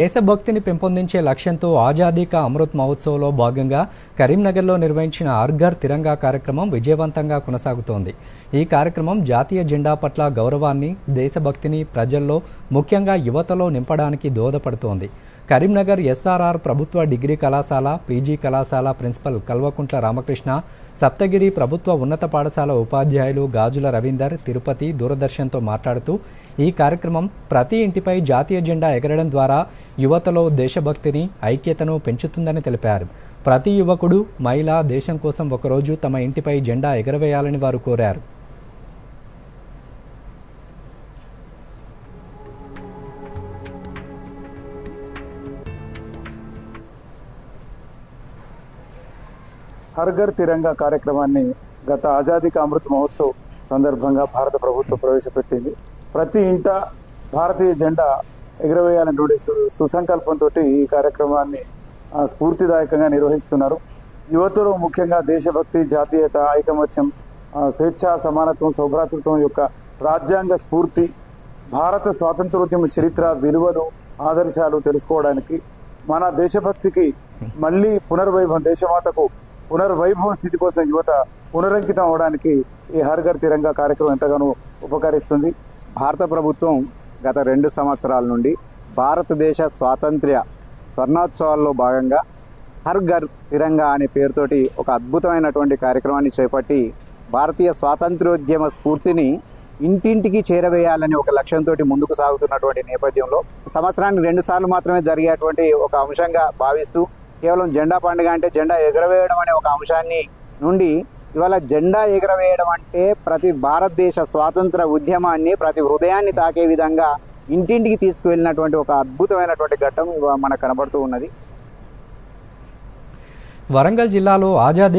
దేశభక్తిని పెంపొందించే లక్ష్యంతో ఆజాదీ కా అమృత్ మహోత్సవ్లో భాగంగా కరీంనగర్లో నిర్వహించిన అర్ఘర్ తిరంగా కార్యక్రమం విజయవంతంగా కొనసాగుతోంది. ఈ కార్యక్రమం జాతీయ జెండా పట్ల గౌరవాన్ని దేశభక్తిని ప్రజల్లో ముఖ్యంగా యువతలో నింపడానికి దోహదపడుతోంది. కరీంనగర్ ఎస్ఆర్ఆర్ ప్రభుత్వ డిగ్రీ కళాశాల పీజీ కళాశాల ప్రిన్సిపల్ కల్వకుంట్ల రామకృష్ణ సప్తగిరి ప్రభుత్వ ఉన్నత పాఠశాల ఉపాధ్యాయులు గాజుల రవీందర్ తిరుపతి దూరదర్శన్తో మాట్లాడుతూ ఈ కార్యక్రమం ప్రతి ఇంటిపై జాతీయ జెండా ఎగరడం ద్వారా యువతలో దేశభక్తిని ఐక్యతను పెంచుతుందని తెలిపారు. ప్రతి యువకుడు మహిళ దేశం కోసం ఒకరోజు తమ ఇంటిపై జెండా ఎగరవేయాలని వారు కోరారు. హర్ఘర్ తిరంగా కార్యక్రమాన్ని గత ఆజాదీ కా అమృత్ మహోత్సవ్ సందర్భంగా భారత ప్రభుత్వం ప్రవేశపెట్టింది. ప్రతి ఇంట భారతీయ జెండా ఎగురవేయాలనేటువంటి సుసంకల్పంతో ఈ కార్యక్రమాన్ని స్ఫూర్తిదాయకంగా నిర్వహిస్తున్నారు. యువతలో ముఖ్యంగా దేశభక్తి జాతీయత ఐకమత్యం స్వేచ్ఛ సమానత్వం సౌభ్రాతృత్వం యొక్క రాజ్యాంగ స్ఫూర్తి భారత స్వాతంత్రోద్యమ చరిత్ర విలువలు ఆదర్శాలు తెలుసుకోవడానికి మన దేశభక్తికి మళ్ళీ పునర్వైభవం దేశమాతకు పునర్వైభవం స్థితి కోసం యువత పునరంకితం అవడానికి ఈ హర్ తిరంగ తిరంగా కార్యక్రమం ఎంతగానో ఉపకరిస్తుంది. భారత ప్రభుత్వం గత రెండు సంవత్సరాల నుండి భారతదేశ స్వాతంత్ర్య స్వర్ణోత్సవాల్లో భాగంగా హర్ ఘర్ తిరంగా అనే పేరుతోటి ఒక అద్భుతమైనటువంటి కార్యక్రమాన్ని చేపట్టి భారతీయ స్వాతంత్ర్యోద్యమ స్ఫూర్తిని ఇంటింటికి చేరవేయాలని ఒక లక్ష్యంతో ముందుకు సాగుతున్నటువంటి నేపథ్యంలో సంవత్సరానికి రెండుసార్లు మాత్రమే జరిగేటువంటి ఒక అంశంగా భావిస్తూ కేవలం జెండా పండుగ అంటే జెండా ఎగరవేయడం అనే ఒక అంశాన్ని నుండి ఇవాళ జెండా ఎగరవేయడం అంటే ప్రతి భారతదేశ స్వాతంత్ర ఉద్యమాన్ని ప్రతి హృదయాన్ని తాకే విధంగా ఇంటింటికి తీసుకువెళ్ళినటువంటి ఒక అద్భుతమైనటువంటి ఘట్టం మనకు కనబడుతూ ఉన్నది. వరంగల్ జిల్లాలో ఆజాదీ